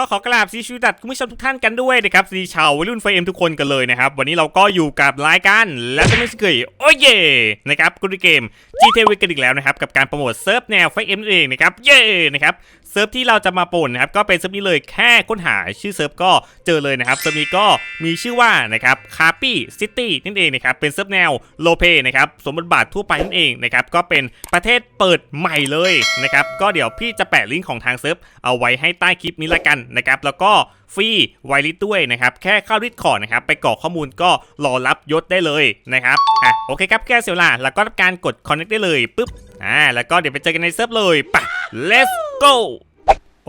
ก็ขอกราบซีชูดัดคุณผู้ชมทุกท่านกันด้วยนะครับซีชาววัยรุ่นไฟเอ็มทุกคนกันเลยนะครับ วันนี้เราก็อยู่กับรายการและจะไม่สเกยโอ้ยเย่นะครับกุดเกม GTA กันอีกแล้วนะครับ กับการโปรโมทเซิร์ฟแนวไฟเอ็มเองนะครับ เย่นะครับ เซิร์ฟที่เราจะมาปนนะครับก็เป็นเซิร์ฟนี้เลยแค่ค้นหาชื่อเซิร์ฟก็เจอเลยนะครับเซิร์ฟนี้ก็มีชื่อว่านะครับคาปี้ซิตี้นั่นเองนะครับเป็นเซิร์ฟแนวโลเปนะครับสมบทบาททั่วไปนั่นเองนะครับก็เป็นประเทศเปิดใหม่เลยนะครับก็เดี๋ยวพี่จะแปะลิงก์ของทางเซิร์ฟเอาไว้ให้ใต้คลิปนี้ละกันนะครับแล้วก็ฟรีไวลิสด้วยนะครับ แค่เข้าดิสคอร์ดนะครับ ไปกรอกข้อมูลก็รอรับยศได้เลยนะครับ อะ โอเคครับ แก้เสียเวลา แล้วก็รับการกด connect ได้เลยปุ๊บ อ่าแล้วก็เดี๋ยวไปเจอกันในเซิร์ฟเลยปะ let's go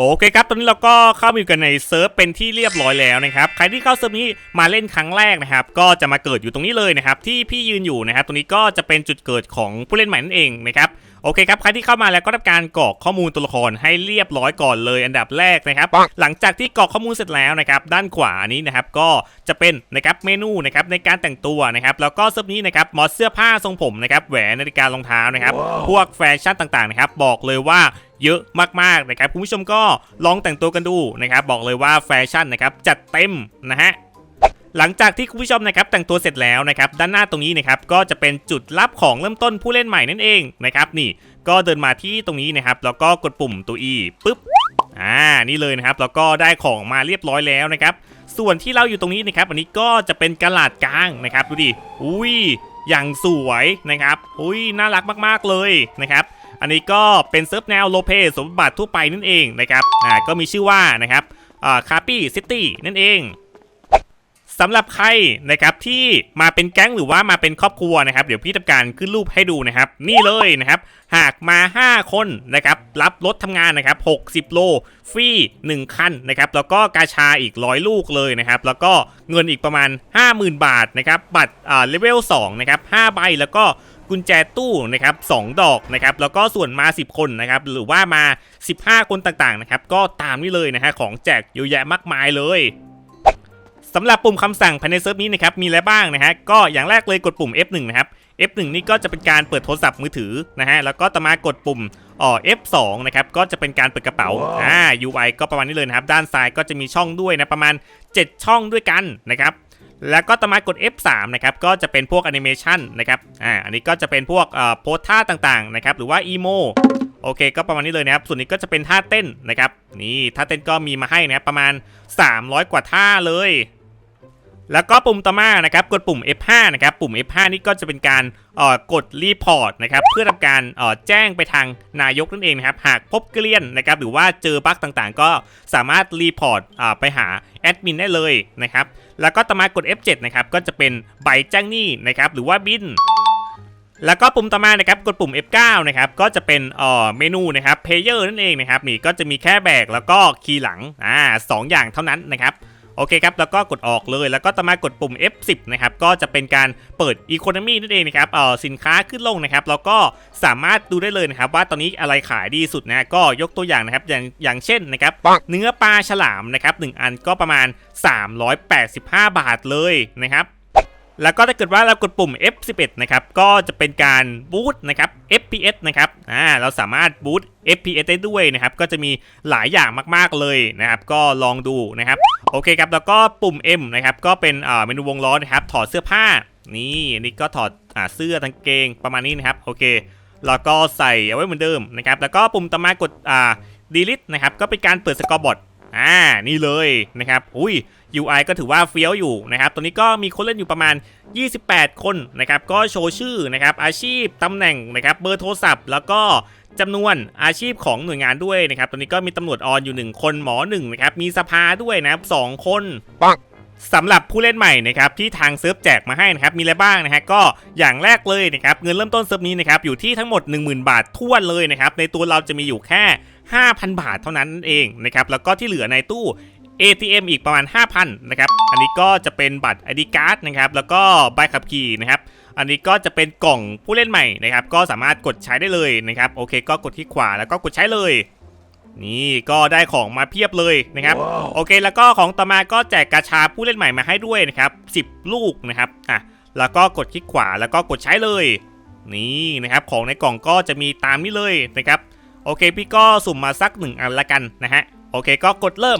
โอเคครับ ตอนนี้เราก็เข้ามาอยู่กันในเซิร์ฟเป็นที่เรียบร้อยแล้วนะครับ ใครที่เข้าเซิร์ฟนี้มาเล่นครั้งแรกนะครับ ก็จะมาเกิดอยู่ตรงนี้เลยนะครับ ที่พี่ยืนอยู่นะครับ ตรงนี้ก็จะเป็นจุดเกิดของผู้เล่นใหม่นั่นเองนะครับ โอเคครับ ใครที่เข้ามาแล้วก็ทำการกรอกข้อมูลตัวละครให้เรียบร้อยก่อนเลยอันดับแรกนะครับ หลังจากที่กรอกข้อมูลเสร็จแล้วนะครับ ด้านขวานี้นะครับ ก็จะเป็นนะครับเมนูนะครับในการแต่งตัวนะครับ แล้วก็เซิร์ฟนี้นะครับมอดเสื้อผ้าทรงผมนะครับ แหวนนาฬิการองเท้านะครับ พวกแฟชั่นต่างๆนะครับ บอกเลยว่า เยอะมากๆนะครับคุณผู้ชมก็ลองแต่งตัวกันดูนะครับบอกเลยว่าแฟชั่นนะครับจัดเต็มนะฮะหลังจากที่คุณผู้ชมนะครับแต่งตัวเสร็จแล้วนะครับด้านหน้าตรงนี้นะครับก็จะเป็นจุดรับของเริ่มต้นผู้เล่นใหม่นั่นเองนะครับนี่ก็เดินมาที่ตรงนี้นะครับแล้วก็กดปุ่มตัว E ปุ๊บอ่านี่เลยนะครับแล้วก็ได้ของมาเรียบร้อยแล้วนะครับส่วนที่เราอยู่ตรงนี้นะครับอันนี้ก็จะเป็นกระลาดกลางนะครับดูดิอุ้ยอย่างสวยนะครับอุ้ยน่ารักมากๆเลยนะครับ อันนี้ก็เป็นเซิร์ฟแนวโลเปสมบัติทั่วไปนั่นเองนะครับอ่าก็มีชื่อว่านะครับอ่าคาปี้ซิตี้นั่นเองสำหรับใครนะครับที่มาเป็นแก๊งหรือว่ามาเป็นครอบครัวนะครับ เดี๋ยวพี่ทำการขึ้นรูปให้ดูนะครับ นี่เลยนะครับ หากมา 5 คนนะครับ รับรถทำงานนะครับ 60 โลฟรี1 คันนะครับ แล้วก็กาชาอีก 100 ลูกเลยนะครับ แล้วก็เงินอีกประมาณ 50,000 บาทนะครับ บัตรอ่าเลเวล2นะครับ 5 ใบแล้วก็ กุญแจตู้นะครับ2ดอกนะครับแล้วก็ส่วนมา 10 คนนะครับหรือว่ามา 15 คนต่างๆนะครับก็ตามนี้เลยนะฮะของแจกเยอะแยะมากมายเลยสำหรับปุ่มคำสั่งภายในเซิร์ฟนี้นะครับมีอะไรบ้างนะฮะก็อย่างแรกเลยกดปุ่ม F1 นะครับ F1 นี่ก็จะเป็นการเปิดโทรศัพท์มือถือนะฮะแล้วก็ต่อมากดปุ่มอ๋อ F2 นะครับก็จะเป็นการเปิดกระเป๋าอ่า UI ก็ประมาณนี้เลยนะครับ ด้านซ้ายก็จะมีช่องด้วยนะประมาณ 7 ช่องด้วยกันนะครับ แล้วก็ต่อมากด F3 นะครับก็จะเป็นพวกแอนิเมชันนะครับอ่าอันนี้ก็จะเป็นพวกเอ่อโพสท่าต่างๆนะครับหรือว่าอีโมโอเคก็ประมาณนี้เลยนะครับ ส่วนนี้ก็จะเป็นท่าเต้นนะครับ นี่ท่าเต้นก็มีมาให้นะครับประมาณ 300 กว่าท่าเลย แล้วก็ปุ่มต่อมานะครับกดปุ่ม F5 นะครับปุ่ม F5 นี่ก็จะเป็นการออกดรีพอร์ตนะครับเพื่อทำการออแจ้งไปทางนายกนั่นเองนะครับหากพบเกลียนนะครับหรือว่าเจอบั๊กต่างๆ ก็สามารถรีพอร์ตไปหาแอดมินได้เลยนะครับแล้วก็ต่อมากด F7 นะครับก็จะเป็นใบแจ้งหนี้นะครับหรือว่าบินแล้วก็ปุ่มต่อมานะครับกดปุ่ม F9 นะครับก็จะเป็นเอ่อเมนูนะครับ Player นั่นเองนะครับนี่ก็จะมีแค่แบกแล้วก็คีย์หลังอ่าสองอย่างเท่านั้นนะครับ อเคครับ แล้วก็กดออกเลย แล้วก็ต่อมากดปุ่ม F10 นะครับ ก็จะเป็นการเปิด Economy นั่นเองนะครับ เอ่อ สินค้าขึ้นลงนะครับ แล้วก็สามารถดูได้เลยนะครับ ว่าตอนนี้อะไรขายดีสุดนะ ก็ยกตัวอย่างนะครับ อย่างอย่างเช่นนะครับ เนื้อปลาฉลามนะครับหนึ่งอันก็ประมาณ 385 บาทเลยนะครับแล้วก็ถ้าเกิดว่าเรากดปุ่ม F11 นะครับ ก็จะเป็นการบูตนะครับ FPS นะครับ อ่า เราสามารถบูต FPS ได้ด้วยนะครับ ก็จะมีหลายอย่างมาก ๆ เลยนะครับ ก็ลองดูนะครับ โอเคครับ แล้วก็ปุ่ม M นะครับ ก็เป็นเมนูวงล้อนะครับ ถอดเสื้อผ้า นี่นี่ก็ถอดอเสื้อกางเกงประมาณนี้นะครับ โอเค แล้วก็ใส่เอาไว้เหมือนเดิมนะครับ แล้วก็ปุ่มต่อมากดอ่า delete นะครับ ก็เป็นการเปิดสกอร์บอร์ดอ่า นี่เลยนะครับ อุ้ย UI ก็ถือว่าเฟี้ยวอยู่นะครับ ตอนนี้ก็มีคนเล่นอยู่ประมาณ 28 คนนะครับ ก็โชว์ชื่อนะครับ อาชีพ ตำแหน่งนะครับ เบอร์โทรศัพท์ แล้วก็ จำนวนอาชีพของหน่วยงานด้วยนะครับตอนนี้ก็มีตำรวจออนอยู่ 1 คนหมอ1นะครับมีสภาด้วยนะครับ2คนปังสำหรับผู้เล่นใหม่นะครับที่ทางเซิร์ฟแจกมาให้นะครับมีอะไรบ้างนะฮะก็อย่างแรกเลยนะครับเงินเริ่มต้นเซิร์ฟนี้นะครับอยู่ที่ทั้งหมด 10,000 บาทท้วนเลยนะครับในตัวเราจะมีอยู่แค่ 5,000 บาทเท่านั้นเองนะครับแล้วก็ที่เหลือในตู้ ATM อีกประมาณ 5,000นะครับอันนี้ก็จะเป็นบัตร ID card นะครับแล้วก็ใบขับขี่นะครับ อันนี้ก็จะเป็นกล่องผู้เล่นใหม่นะครับ ก็สามารถกดใช้ได้เลยนะครับ โอเค ก็กดที่ขวาแล้วก็กดใช้เลย นี่ก็ได้ของมาเพียบเลยนะครับโอเค แล้วก็ของต่อมาก็แจกกาชาผู้เล่นใหม่มาให้ด้วยนะครับ10 ลูกนะครับอะแล้วก็กดคลิกขวาแล้วก็กดใช้เลย นี่นะครับของในกล่องก็จะมีตามนี้เลยนะครับ โอเค พี่ก็สุ่มมาสักหนึ่งอันละกันนะฮะโอเค ก็กดเริ่ม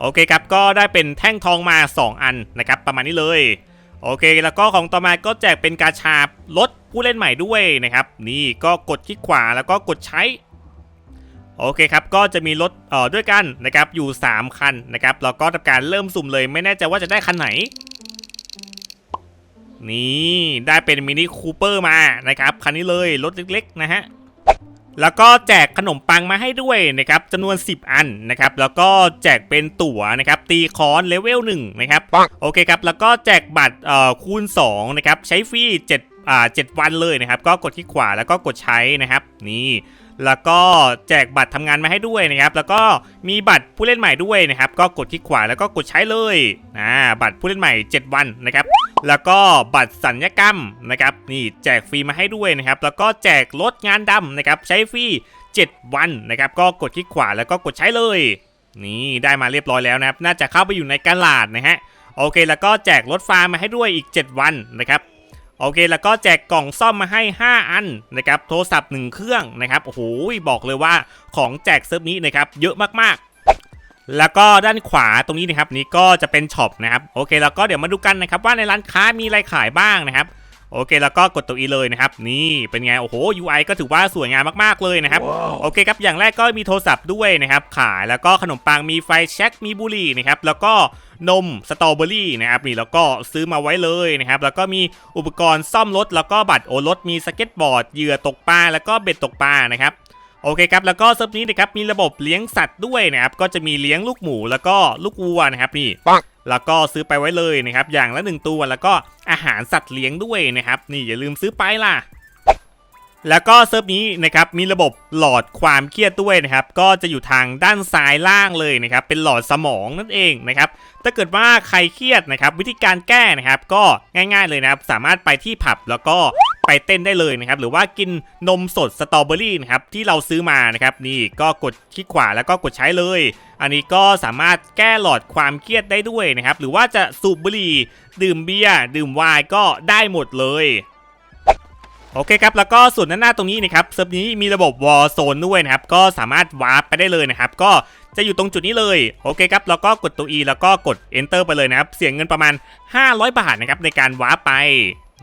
โอเคครับก็ได้เป็นแท่งทองมา 2 อันนะครับประมาณนี้เลย โอเคแล้วก็ของต่อมาก็แจกเป็นกาชาลดผู้เล่นใหม่ด้วยนะครับ นี่ก็กดคลิกขวาแล้วก็กดใช้โอเคครับ ก็จะมีรถเอ่อด้วยกันนะครับอยู่ 3 คันนะครับแล้วก็ทำการเริ่มสุ่มเลยไม่แน่ใจว่าจะได้คันไหน นี่ได้เป็นมินิคูเปอร์มานะครับคันนี้เลยรถเล็กๆนะฮะ แล้วก็แจกขนมปังมาให้ด้วยนะครับจำนวน 10 อันนะครับ แล้วก็แจกเป็นตั๋วนะครับ ตีคอนเลเวล1นะครับ โอเคครับ แล้วก็แจกบัตรเอ่อคูณ2นะครับ ใช้ฟรี7อ่า7วันเลยนะครับ ก็กดที่ขวาแล้วก็กดใช้นะครับ นี่ แล้วก็แจกบัตรทำงานมาให้ด้วยนะครับ แล้วก็มีบัตรผู้เล่นใหม่ด้วยนะครับ ก็กดที่ขวาแล้วก็กดใช้เลยอ่าบัตรผู้เล่นใหม่ 7 วันนะครับ แล้วก็บัตรสัญญกรรมนะครับ นี่แจกฟรีมาให้ด้วยนะครับ แล้วก็แจกรถงานดำนะครับ ใช้ฟรี 7 วันนะครับ ก็กดที่ขวาแล้วก็กดใช้เลย นี่ได้มาเรียบร้อยแล้วนะครับ น่าจะเข้าไปอยู่ในกาลาดนะฮะ โอเค แล้วก็แจกรถฟาร์มมาให้ด้วยอีก 7 วันนะครับ โอเคแล้วก็แจกกล่องซ่อมมาให้ 5 อันนะครับโทรศัพท์ 1 เครื่องนะครับโอ้โหบอกเลยว่าของแจกเซิร์ฟนี้นะครับเยอะมากๆ แล้วก็ด้านขวาตรงนี้นะครับนี่ก็จะเป็นช็อปนะครับโอเคแล้วก็เดี๋ยวมาดูกันนะครับว่าในร้านค้ามีอะไรขายบ้างนะครับ โอเคแล้วก็กดตัว E เลยนะครับนี่เป็นไงโอ้โห UI ก็ถือว่าสวยงามมากๆเลยนะครับโอเคครับอย่างแรกก็มีโทรศัพท์ด้วยนะครับขายแล้วก็ขนมปังมีไฟแช็กมีบุหรี่นะครับแล้วก็นมสตรอเบอรี่นะครับนี่แล้วก็ซื้อมาไว้เลยนะครับแล้วก็มีอุปกรณ์ซ่อมรถแล้วก็บัตรโอรถมีสเก็ตบอร์ดเหยื่อตกปลาแล้วก็เบ็ดตกปลานะครับ โอเคครับแล้วก็เซิร์ฟนี้นะครับมีระบบเลี้ยงสัตว์ด้วยนะครับก็จะมีเลี้ยงลูกหมูแล้วก็ลูกวัวนะครับนี่ปังแล้วก็ซื้อไปไว้เลยนะครับอย่างละหนึ่งตัวแล้วก็อาหารสัตว์เลี้ยงด้วยนะครับนี่อย่าลืมซื้อไปล่ะ แล้วก็เซิร์ฟนี้นะครับมีระบบหลอดความเครียดด้วยนะครับ ก็จะอยู่ทางด้านซ้ายล่างเลยนะครับ เป็นหลอดสมองนั่นเองนะครับ ถ้าเกิดว่าใครเครียดนะครับ วิธีการแก้นะครับ ก็ง่ายๆเลยนะครับ สามารถไปที่ผับแล้วก็ไปเต้นได้เลยนะครับ หรือว่ากินนมสดสตรอเบอรี่นะครับที่เราซื้อมานะครับ นี่ก็กดคลิกขวาแล้วก็กดใช้เลย อันนี้ก็สามารถแก้หลอดความเครียดได้ด้วยนะครับ หรือว่าจะสูบบุหรี่ดื่มเบียร์ดื่มไวน์ก็ได้หมดเลย โอเคครับ แล้วก็ส่วนด้านหน้าตรงนี้นะครับเซิร์ฟนี้มีระบบวอลโซนด้วยนะครับ ก็สามารถวาร์ปไปได้เลยนะครับ ก็จะอยู่ตรงจุดนี้เลย โอเคครับ แล้วก็กดตัว E แล้วก็กด Enter ไปเลยนะครับ เสียงเงินประมาณ 500 บาทนะครับในการวาร์ปไป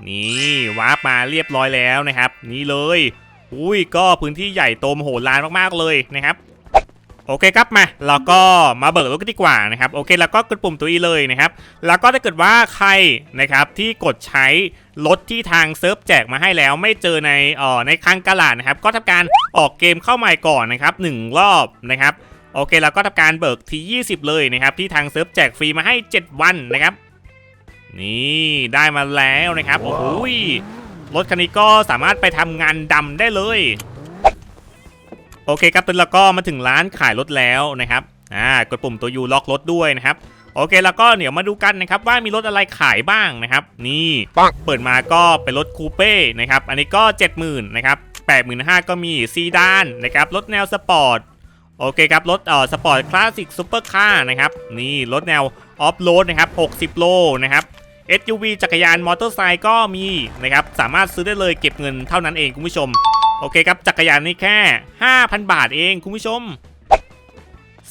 นี่วาร์ปมาเรียบร้อยแล้วนะครับ นี่เลย อุ้ย ก็พื้นที่ใหญ่โตมโหฬารมากๆเลยนะครับ โอเคครับมาเราก็มาเบิกรถกันดีกว่านะครับโอเคแล้วก็กดปุ่มตัว E เลยนะครับแล้วก็ถ้าเกิดว่าใครนะครับที่กดใช้รถที่ทางเซิร์ฟแจกมาให้แล้วไม่เจอในเอ่อในคังกระดาษนะครับ ก็ทำการออกเกมเข้าใหม่ก่อนนะครับหนึ่งรอบนะครับโอเคแล้วก็ทำการเบิกที 20 เลยนะครับที่ทางเซิร์ฟแจกฟรีมาให้ 7 วันนะครับนี่ได้มาแล้วนะครับโอ้โหรถคันนี้ก็สามารถไปทำงานดำได้เลย โอเคครับตอนนี้เราก็มาถึงร้านขายรถแล้วนะครับอ่ากดปุ่มตัวยูล็อกรถด้วยนะครับโอเคแล้วก็เดี๋ยวมาดูกันนะครับว่ามีรถอะไรขายบ้างนะครับนี่ปังเปิดมาก็เป็นรถคูเป้นะครับอันนี้ก็ 70,000นะครับ85,000ก็มีซีดานนะครับรถแนวสปอร์ตโอเคครับรถเอ่อสปอร์ตคลาสสิกซูเปอร์คาร์นะครับนี่รถแนวออฟโรดนะครับ60 โลนะครับ SUV จักรยานมอเตอร์ไซค์ก็มีนะครับสามารถซื้อได้เลยเก็บเงินเท่านั้นเองคุณผู้ชม โอเคครับจักรยานนี่แค่ 5,000 บาทเองคุณผู้ชม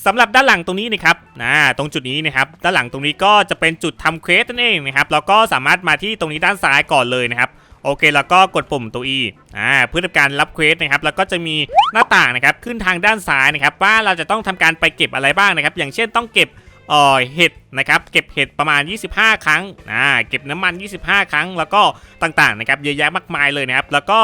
สำหรับด้านหลังตรงนี้นะครับนะตรงจุดนี้นะครับ ด้านหลังตรงนี้ก็จะเป็นจุดทำเควสนั่นเองนะครับ แล้วก็สามารถมาที่ตรงนี้ด้านซ้ายก่อนเลยนะครับ โอเค แล้วก็กดปุ่มตัว E อ่า เพื่อทำการรับเควสนะครับ แล้วก็จะมีหน้าต่างนะครับ ขึ้นทางด้านซ้ายนะครับ ว่าเราจะต้องทำการไปเก็บอะไรบ้างนะครับ อย่างเช่นต้องเก็บเอ่อเห็ดนะครับ เก็บเห็ดประมาณ 25 ครั้ง อ่า เก็บน้ำมัน 25 ครั้ง แล้วก็ต่างๆนะครับ เยอะแยะมากมายเลยนะครับ แล้วก็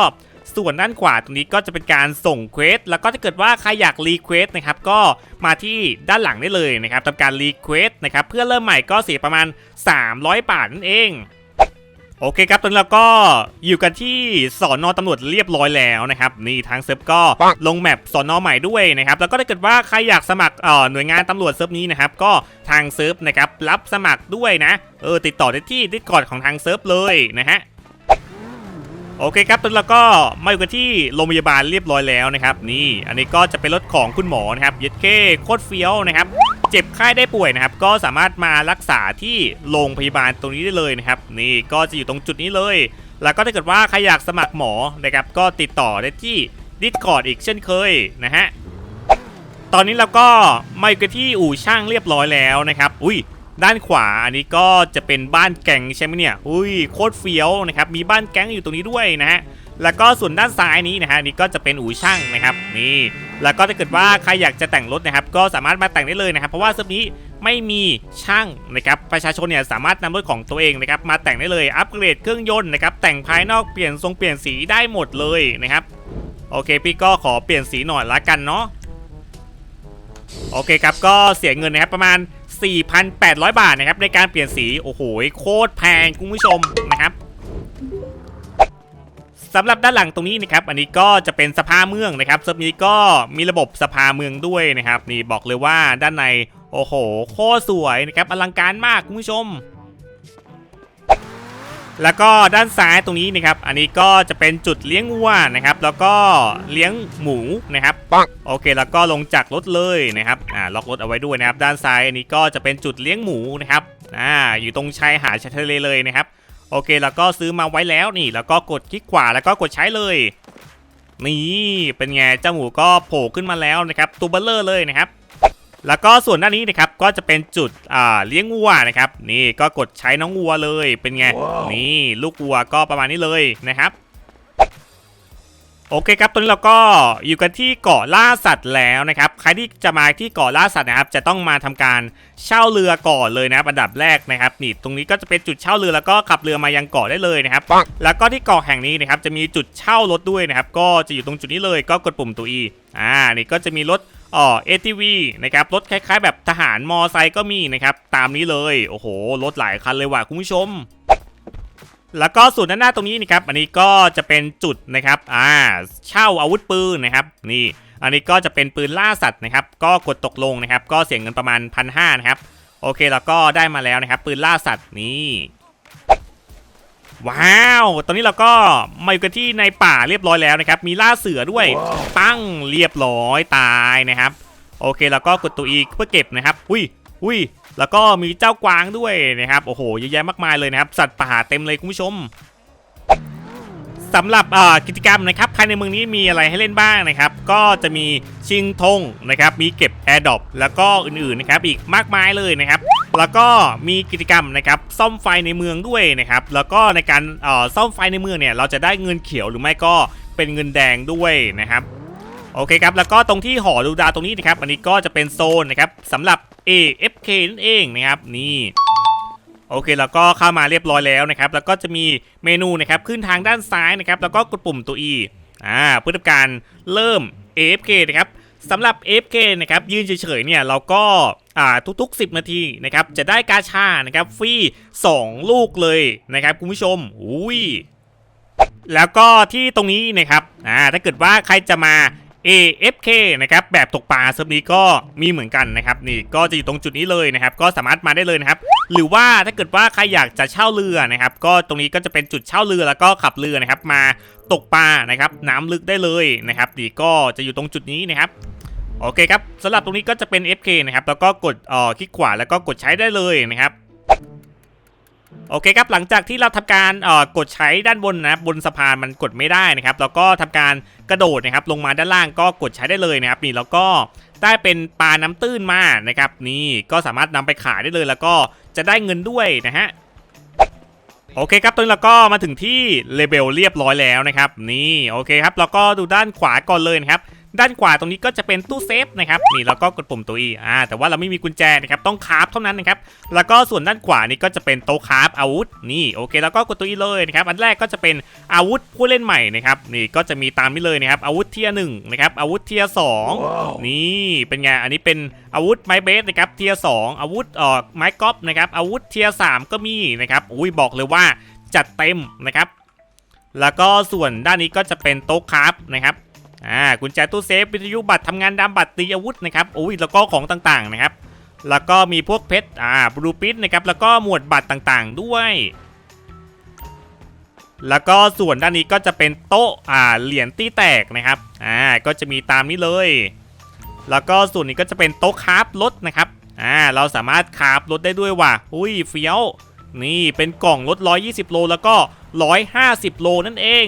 ส่วนด้านขวาตรงนี้ก็จะเป็นการส่งเควสแล้วก็ถ้าเกิดว่าใครอยากรีเควสนะครับก็มาที่ด้านหลังได้เลยนะครับทำการรีเควสนะครับเพื่อเริ่มใหม่ก็เสียประมาณ 300 บาทนั่นเองโอเคครับตอนนี้เราก็อยู่กันที่สอนอตำรวจเรียบร้อยแล้วนะครับนี่ทางเซิร์ฟก็ลงแมปสอนอใหม่ด้วยนะครับแล้วก็ถ้าเกิดว่าใครอยากสมัครเอ่อหน่วยงานตำรวจเซิร์ฟนี้นะครับก็ทางเซิร์ฟนะครับรับสมัครด้วยนะเออติดต่อได้ที่ดิสคอร์ดของทางเซิร์ฟเลยนะฮะ โอเคครับตอนนี้เราก็มาอยู่กันที่โรงพยาบาลเรียบร้อยแล้วนะครับ นี่ อันนี้ก็จะเป็นรถของคุณหมอนะครับเย็ดเคโคตรเฟี้ยวนะครับ เจ็บไข้ได้ป่วยนะครับ ก็สามารถมารักษาที่โรงพยาบาลตรงนี้ได้เลยนะครับ นี่ก็จะอยู่ตรงจุดนี้เลย แล้วก็ถ้าเกิดว่าใครอยากสมัครหมอนะครับ ก็ติดต่อได้ที่ดิสคอร์ดอีกเช่นเคยนะฮะตอนนี้เราก็มาอยู่กันที่อู่ช่างเรียบร้อยแล้วนะครับ อุ้ย ด้านขวาอันนี้ก็จะเป็นบ้านแก๊งใช่ไหมเนี่ยอุ้ยโคตรเฟี้ยวนะครับมีบ้านแก๊งอยู่ตรงนี้ด้วยนะฮะแล้วก็ส่วนด้านซ้ายนี้นะฮะนี่ก็จะเป็นอู่ช่างนะครับนี่แล้วก็ถ้าเกิดว่าใครอยากจะแต่งรถนะครับ ก็สามารถมาแต่งได้เลยนะครับ เพราะว่าเซิร์ฟนี้ไม่มีช่างนะครับประชาชนเนี่ยสามารถนำรถของตัวเองนะครับมาแต่งได้เลยอัปเกรดเครื่องยนต์นะครับแต่งภายนอกเปลี่ยนทรงเปลี่ยนสีได้หมดเลยนะครับโอเค พี่ก็ขอเปลี่ยนสีหน่อยละกันเนาะโอเคครับก็เสียเงินนะครับประมาณ 4,800 บาทนะครับในการเปลี่ยนสี โอ้โห โคตรแพงคุณผู้ชมนะครับสำหรับด้านหลังตรงนี้นะครับ อันนี้ก็จะเป็นสภาเมืองนะครับเซิร์ฟนี้ก็มีระบบสภาเมืองด้วยนะครับ นี่บอกเลยว่าด้านใน โอ้โห โคตรสวยนะครับ อลังการมากคุณผู้ชม แล้วก็ด้านซ้ายตรงนี้นะครับ อันนี้ก็จะเป็นจุดเลี้ยงวัวนะครับ แล้วก็เลี้ยงหมูนะครับปังโอเค แล้วก็ลงจากรถเลยนะครับอ่าล็อกรถเอาไว้ด้วยนะครับ ด้านซ้ายอันนี้ก็จะเป็นจุดเลี้ยงหมูนะครับอ่าอยู่ตรงชายหาดชายทะเลเลยนะครับ โอเค แล้วก็ซื้อมาไว้แล้วนี่ แล้วก็กดคลิกขวาแล้วก็กดใช้เลย นี่เป็นไงเจ้าหมูก็โผล่ขึ้นมาแล้วนะครับตัวเบลเลอร์เลยนะครับ แล้วก็ส่วนด้านนี้นะครับก็จะเป็นจุดอ่าเลี้ยงวัวนะครับนี่ก็กดใช้น้องวัวเลยเป็นไงนี่ลูกวัวก็ประมาณนี้เลยนะครับโอเคครับตอนนี้เราก็อยู่กันที่เกาะล่าสัตว์แล้วนะครับใครที่จะมาที่เกาะล่าสัตว์นะครับ จะต้องมาทำการเช่าเรือก่อนเลยนะครับอันดับแรกนะครับนี่ตรงนี้ก็จะเป็นจุดเช่าเรือแล้วก็ขับเรือมายังเกาะได้เลยนะครับปังแล้วก็ที่เกาะแห่งนี้นะครับจะมีจุดเช่ารถด้วยนะครับ ก็จะอยู่ตรงจุดนี้เลยก็กดปุ่มตัว E อ่านี่ก็จะมีรถ อ๋อ ATV นะครับรถคล้ายๆ แบบทหารมอไซค์ก็มีนะครับตามนี้เลยโอ้โหรถหลายคันเลยว่ะคุณผู้ชม แล้วก็ส่วนด้านหน้าตรงนี้นะครับอันนี้ก็จะเป็นจุดนะครับอ่าเช่าอาวุธปืนนะครับนี่อันนี้ก็จะเป็นปืนล่าสัตว์นะครับ ก็กดตกลงนะครับ ก็เสียเงินประมาณพันห้านะครับ โอเคแล้วก็ได้มาแล้วนะครับ ปืนล่าสัตว์นี่ ว้าว ตอนนี้เราก็มาอยู่กันที่ในป่าเรียบร้อยแล้วนะครับ มีล่าเสือด้วยปั้งเรียบร้อยตายนะครับ โอเคแล้วก็กดตัวอีเพื่อเก็บนะครับ อุ้ยอุ้ยแล้วก็มีเจ้ากวางด้วยนะครับ โอ้โห เยอะแยะมากมายเลยนะครับ สัตว์ป่าเต็มเลยคุณผู้ชมสำหรับอ่ากิจกรรมนะครับภายในเมืองนี้มีอะไรให้เล่นบ้างนะครับ ก็จะมีชิงธงนะครับ มีเก็บแอร์ดรอปแล้วก็อื่นๆนะครับอีกมากมายเลยนะครับ แล้วก็มีกิจกรรมนะครับซ่อมไฟในเมืองด้วยนะครับ แล้วก็ในการเอ่อซ่อมไฟในเมืองเนี่ยเราจะได้เงินเขียวหรือไม่ก็เป็นเงินแดงด้วยนะครับโอเคครับแล้วก็ตรงที่หอดูดาวตรงนี้นะครับอันนี้ก็จะเป็นโซนนะครับสำหรับ AFK นั่นเองนะครับนี่โอเคแล้วก็เข้ามาเรียบร้อยแล้วนะครับ แล้วก็จะมีเมนูนะครับขึ้นทางด้านซ้ายนะครับ แล้วก็กดปุ่มตัว E อ่าเพื่อทำการเริ่ม AFK นะครับ สำหรับ FK นะครับยืนเฉยๆเนี่ยเราก็ทุกๆ 10 นาทีนะครับจะได้กาชานะครับฟรี2 ลูกเลยนะครับคุณผู้ชมอุ้ยแล้วก็ที่ตรงนี้นะครับอ่าถ้าเกิดว่าใครจะมา AFK นะครับแบบตกปลาเซิร์ฟนี้ก็มีเหมือนกันนะครับนี่ก็จะอยู่ตรงจุดนี้เลยนะครับก็สามารถมาได้เลยนะครับหรือว่าถ้าเกิดว่าใครอยากจะเช่าเรือนะครับก็ตรงนี้ก็จะเป็นจุดเช่าเรือแล้วก็ขับเรือนะครับมาตกปลานะครับน้ำลึกได้เลยนะครับนี่ก็จะอยู่ตรงจุดนี้นะครับโอเคครับสำหรับตรงนี้ก็จะเป็น FK นะครับแล้วก็กดเอ่อคลิกขวาแล้วก็กดใช้ได้เลยนะครับ โอเคครับหลังจากที่เราทำการกดใช้ด้านบนนะครับบนสะพานมันกดไม่ได้นะครับแล้วก็ทำการกระโดดนะครับลงมาด้านล่างก็กดใช้ได้เลยนะครับนี่แล้วก็ได้เป็นปลาน้ำตื้นมานะครับนี่ก็สามารถนำไปขายได้เลย แล้วก็จะได้เงินด้วยนะฮะโอเคครับตอนนี้เราก็มาถึงที่เลเบลเรียบร้อยแล้วนะครับนี่โอเคครับเราก็ดูด้านขวาก่อนเลยนะครับ ด้านขวาตรงนี้ก็จะเป็นตู้เซฟนะครับนี่แล้วก็กดปุ่มตัว E อ่าแต่ว่าเราไม่มีกุญแจนะครับต้องคราฟเท่านั้นนะครับแล้วก็ส่วนด้านขวานี่ก็จะเป็นโต๊ะคราฟอาวุธนี่โอเค แล้วก็กดตัว E เลยนะครับอันแรกก็จะเป็นอาวุธผู้เล่นใหม่นะครับนี่ก็จะมีตามนี้เลยนะครับอาวุธเทียร์หนึ่งนะครับอาวุธเทียร์สองนี่เป็นไงอันนี้เป็นอาวุธไม้เบสนะครับเทียร์สองอาวุธเอ่อไม้กอล์ฟนะครับอาวุธเทียร์สามก็มีนะครับอุ้ยบอกเลยว่าจัดเต็มนะครับแล้วก็ส่วนด้านนี้ก็จะเป็นโต๊ะคราฟนะครับ อ่ากุญแจตู้เซฟวิทยุบัตรทำงานดำบัตรตีอาวุธนะครับโอ้ยแล้วก็ของต่างๆนะครับ แล้วก็มีพวกเพชรอ่าบลูปิทนะครับแล้วก็หมวดบัตรต่างๆ ด้วย แล้วก็ส่วนด้านนี้ก็จะเป็นโต๊ะอ่าเหรียญตี้แตกนะครับอ่าก็จะมีตามนี้เลย แล้วก็ส่วนนี้ก็จะเป็นโต๊ะคราฟรถนะครับอ่าเราสามารถคราฟรถได้ด้วยว่ะอุ้ยเฟี้ยวนี่เป็นกล่องรถ120 โลแล้วก็ 150 โลนั่นเอง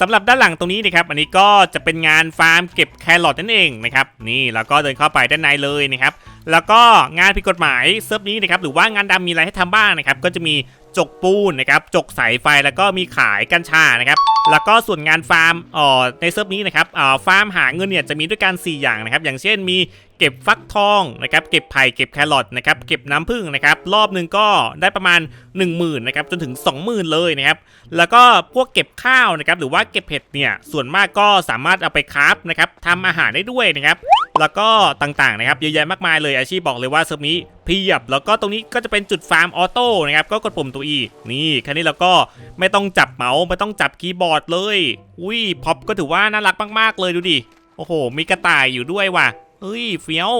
สำหรับด้านหลังตรงนี้นะครับ อันนี้ก็จะเป็นงานฟาร์มเก็บแครอทนั่นเองนะครับ นี่แล้วก็เดินเข้าไปด้านในเลยนะครับ แล้วก็งานผิดกฎหมายเซิร์ฟนี้นะครับ หรือว่างานดำมีอะไรให้ทำบ้างนะครับ ก็จะมีจกปูนนะครับ จกสายไฟ แล้วก็มีขายกัญชานะครับ แล้วก็ส่วนงานฟาร์มอ่อในเซิร์ฟนี้นะครับเอ่อฟาร์มหาเงินเนี่ยจะมีด้วยกัน 4 อย่างนะครับ อย่างเช่นมี เก็บฟักทองนะครับเก็บไผ่เก็บแครอทนะครับเก็บน้ำผึ้งนะครับรอบหนึ่งก็ได้ประมาณ 1 0,000นะครับจนถึง 20,000 เลยนะครับแล้วก็พวกเก็บข้าวนะครับหรือว่าเก็บเห็ดเนี่ยส่วนมากก็สามารถเอาไปคราฟนะครับทำอาหารได้ด้วยนะครับแล้วก็ต่างๆนะครับเยอะแยะมากมายเลยอาชีพบอกเลยว่าเซิร์ฟนี้เพียบ แล้วก็ตรงนี้ก็จะเป็นจุดฟาร์มออโต้นะครับก็กดปุ่มตัว E นี่แค่นี้เราก็ไม่ต้องจับเมาส์ไม่ต้องจับคีย์บอร์ดเลยอุ้ยพ็อปก็ถือว่าน่ารักมากๆเลยดูดิโอ้โห มีกระต่ายอยู่ด้วยว่ะ เฮ้ยเฟี้ยว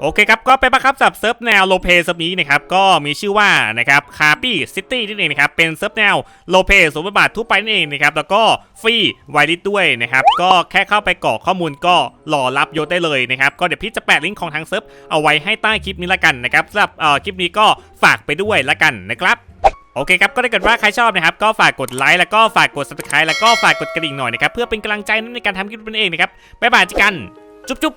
โอเคครับ ก็เป็นประครับสับเซิร์ฟแนวโลเปเซิร์ฟนี้นะครับ ก็มีชื่อว่านะครับคาปี้ซิตี้นั่นเองนะครับ เป็นเซิร์ฟแนวโลเปสมบัติทั่วไปนั่นเองนะครับ แล้วก็ฟรีไวริสด้วยนะครับ ก็แค่เข้าไปกรอกข้อมูลก็รอรับยศได้เลยนะครับ ก็เดี๋ยวพี่จะแปะลิงก์ของทางเซิร์ฟเอาไว้ให้ใต้คลิปนี้ละกันนะครับสำหรับเอ่อคลิปนี้ก็ฝากไปด้วยละกันนะครับโอเคครับ ก็ถ้าเกิดว่าใครชอบนะครับ ก็ฝากกดไลค์แล้วก็ฝากกด subscribe แล้วก็ฝากกดกระดิ่งหน่อยนะครับเพื่อเป็นกำลังใจในการทำคลิปนั่นเองนะครับบ๊ายบายจอกัน จุ๊บจุ๊บ